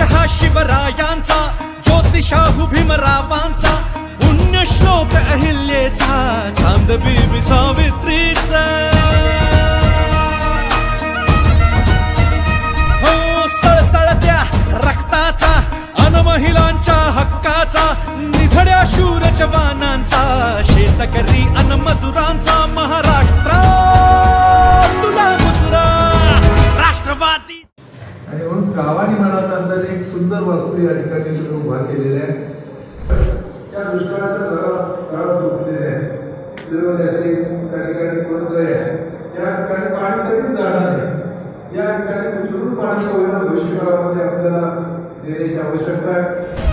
हा शिवरायांचा ज्योतिषाहू भीमरावांचा पुण्यश्लोक अहिल्याचा चांदबी सावित्रीचा. हो सळसळत्या रक्ताचा अन महिलांच्या हक्काचा निधड्या शूर जवानांचा शेतकरी अन मजुरांचा महाराष्ट्र तुला मुजरा राष्ट्रवादी. आणि म्हणून गावाने मनात एक सुंदर वास्तू या ठिकाणी तुम्ही उभा केलेल्या आहे. त्या दुष्काळाचा घरात पोचलेले आहे. सर्व असे त्या ठिकाणी पोहोचले आहे या ठिकाणी पाणी कधीच जाणार नाही. या ठिकाणी कुठून पाणी होईल भविष्यकाळामध्ये आपल्याला देण्याची आवश्यकता आहे.